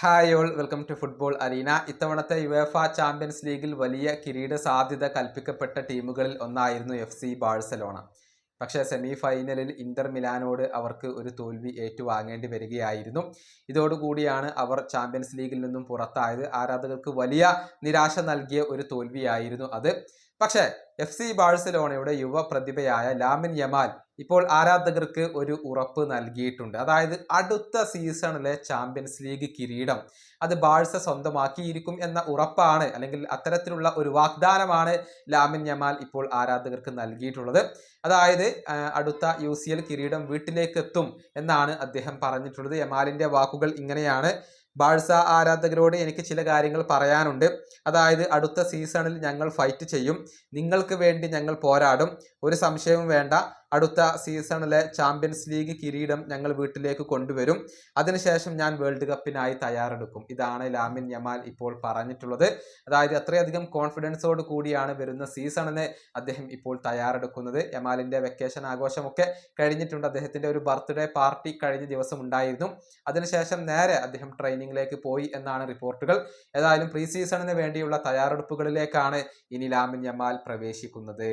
Hi all welcome to football arena ഇത്തവണത്തെ UEFA champions ലീഗിൽ വലിയ കിരീട സാധ്യത കൽപ്പിക്കപ്പെട്ട ടീമുകളിൽ ഒന്നായിരുന്നു എഫ് സി ബാഴ്സലോണ പക്ഷേ സെമി ഫൈനലിൽ ഇന്റർ മിലാനോട് അവർക്ക് ഒരു തോൽവി ഏറ്റുവാങ്ങേണ്ടി വരികയായിരുന്നു. ഇതോടുകൂടിയാണ് അവർ ചാമ്പ്യൻസ് ലീഗിൽ നിന്നും പുറത്തായത്. ആരാധകർക്ക് വലിയ നിരാശ നൽകിയ ഒരു തോൽവിയായിരുന്നു അത്. പക്ഷേ എഫ് സി ബാഴ്സലോണയുടെ യുവ പ്രതിഭയായ ലാമിൻ യമാൽ ഇപ്പോൾ ആരാധകർക്ക് ഒരു ഉറപ്പ് നൽകിയിട്ടുണ്ട്. അതായത് അടുത്ത സീസണിലെ ചാമ്പ്യൻസ് ലീഗ് കിരീടം അത് ബാഴ്സ സ്വന്തമാക്കിയിരിക്കും എന്ന ഉറപ്പാണ് അല്ലെങ്കിൽ അത്തരത്തിലുള്ള ഒരു വാഗ്ദാനമാണ് ലാമിൻ യമാൽ ഇപ്പോൾ ആരാധകർക്ക് നൽകിയിട്ടുള്ളത്. അതായത് അടുത്ത യു സി എൽ കിരീടം വീട്ടിലേക്ക് എത്തും എന്നാണ് അദ്ദേഹം പറഞ്ഞിട്ടുള്ളത്. യമാലിന്റെ വാക്കുകൾ ഇങ്ങനെയാണ്. ബാഴ്സ ആരാധകരോട് എനിക്ക് ചില കാര്യങ്ങൾ പറയാനുണ്ട്. അതായത് അടുത്ത സീസണിൽ ഞങ്ങൾ ഫൈറ്റ് ചെയ്യും. നിങ്ങൾക്ക് വേണ്ടി ഞങ്ങൾ പോരാടും. ഒരു സംശയവും വേണ്ട. അടുത്ത സീസണിലെ ചാമ്പ്യൻസ് ലീഗ് കിരീടം ഞങ്ങൾ വീട്ടിലേക്ക് കൊണ്ടുവരും. അതിനുശേഷം ഞാൻ വേൾഡ് കപ്പിനായി തയ്യാറെടുക്കും. ഇതാണ് ലാമിൻ യമാൽ ഇപ്പോൾ പറഞ്ഞിട്ടുള്ളത്. അതായത് അത്രയധികം കോൺഫിഡൻസോട് കൂടിയാണ് വരുന്ന സീസണിന് അദ്ദേഹം ഇപ്പോൾ തയ്യാറെടുക്കുന്നത്. യമാലിന്റെ വെക്കേഷൻ ആഘോഷമൊക്കെ കഴിഞ്ഞിട്ടുണ്ട്. അദ്ദേഹത്തിന്റെ ഒരു ബർത്ത്ഡേ പാർട്ടി കഴിഞ്ഞ ദിവസം ഉണ്ടായിരുന്നു. അതിനുശേഷം നേരെ അദ്ദേഹം ട്രെയിനിങ്ങിലേക്ക് പോയി എന്നാണ് റിപ്പോർട്ടുകൾ. ഏതായാലും പ്രീ സീസണിന് വേണ്ടിയുള്ള തയ്യാറെടുപ്പുകളിലേക്കാണ് ഇനി ലാമിൻ യമാൽ പ്രവേശിക്കുന്നത്.